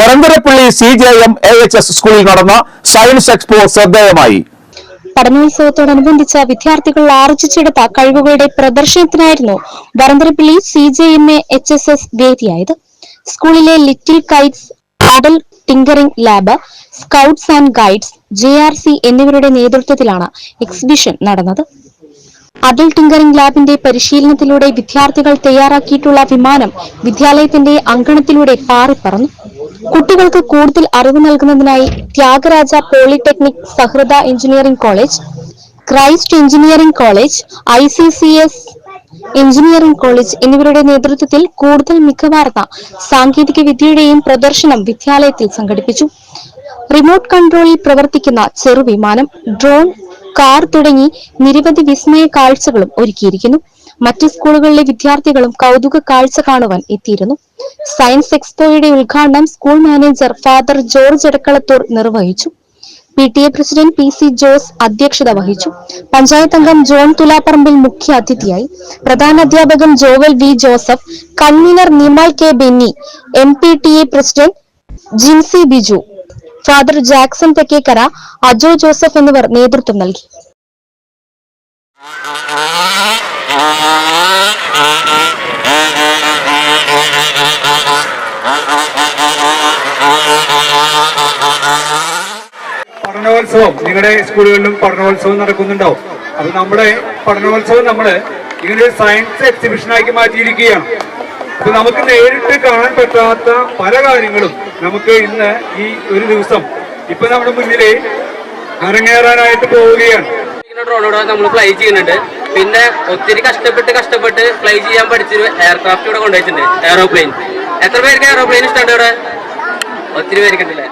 Varantharappally C J M A H S സ്കൂളിൽ നടന്ന science expo ശ്രദ്ധേയമായി. പഠനോത്സവത്തോടനുബന്ധിച്ച് വിദ്യാർത്ഥികൾ ആർജിച്ചെടുത്ത കഴിവുകളുടെ പ്രദർശനത്തിനായിരുന്നു Varantharappally C J M A H S S വേദിയായത്. സ്കൂളിലെ little kites model tinkering lab scouts and guides J R C എന്നിവരുടെ നേതൃത്വത്തിലാണ് എക്സിബിഷൻ നടന്നത്. അടൽ ടിങ്കറിംഗ് ലാബിന്റെ പരിശീലനത്തിലൂടെ വിദ്യാർത്ഥികൾ തയ്യാറാക്കിയിട്ടുള്ള വിമാനം വിദ്യാലയത്തിന്റെ അങ്കണത്തിലൂടെ പാറിപ്പറന്നു. കുട്ടികൾക്ക് കൂടുതൽ അറിവ് നൽകുന്നതിനായി Thyagaraja polytechnic Sahrdaya engineering college Christ engineering college I C C S engineering college എന്നിവരുടെ നേതൃത്വത്തിൽ കൂടുതൽ മികവാർന്ന സാങ്കേതിക വിദ്യയുടെയും പ്രദർശനം വിദ്യാലയത്തിൽ സംഘടിപ്പിച്ചു. റിമോട്ട് കൺട്രോളിൽ പ്രവർത്തിക്കുന്ന ചെറുവിമാനം ഡ്രോൺ കാർ തുടങ്ങി നിരവധി വിസ്മയ കാഴ്ചകളും ഒരുക്കിയിരിക്കുന്നു. മറ്റ് സ്കൂളുകളിലെ വിദ്യാർത്ഥികളും കൗതുക കാഴ്ച കാണുവാൻ എത്തിയിരുന്നു. സയൻസ് എക്സ്പോയുടെ ഉദ്ഘാടനം school manager father George Edakkalathur നിർവഹിച്ചു. P T A president P C Jose അധ്യക്ഷത വഹിച്ചു. പഞ്ചായത്ത് അംഗം ജോൺ തുലാപ്പറമ്പിൽ മുഖ്യ അതിഥിയായി. പ്രധാന അധ്യാപകൻ Joval V Joseph convener Nimal K Benny M P T A president Jincy Biju father Jackson Thekkekara Ajo Joseph എന്നിവർ നേതൃത്വം നൽകി. പഠനോത്സവം നിങ്ങളുടെ സ്കൂളുകളിലും പഠനോത്സവം നടക്കുന്നുണ്ടോ അത് നമ്മുടെ പഠനോത്സവം നമ്മൾ ഇങ്ങനെ ഒരു സയൻസ് എക്സിബിഷനാക്കി മാറ്റിയിരിക്കുകയാണ്. നമുക്ക് നേരിട്ട് കാണാൻ പറ്റാത്ത പല കാര്യങ്ങളും നമുക്ക് ഇന്ന് ഈ ഒരു ദിവസം ഇപ്പൊ നമ്മുടെ മുന്നിലെ അരങ്ങേറാനായിട്ട് പോവുകയാണ്. ഡ്രോണോടെ നമ്മൾ ഫ്ലൈ ചെയ്യുന്നുണ്ട്. പിന്നെ ഒത്തിരി കഷ്ടപ്പെട്ട് കഷ്ടപ്പെട്ട് ഫ്ലൈ ചെയ്യാൻ പഠിച്ചൊരു എയർക്രാഫ്റ്റ് ഇവിടെ കൊണ്ടുവച്ചിട്ടുണ്ട്. എയറോപ്ലെയിൻ എത്ര പേർക്ക് എയറോപ്ലെയിൻ ഇഷ്ടമുണ്ട് ഇവിടെ? ഒത്തിരി പേർക്ക് ഉണ്ടല്ലേ?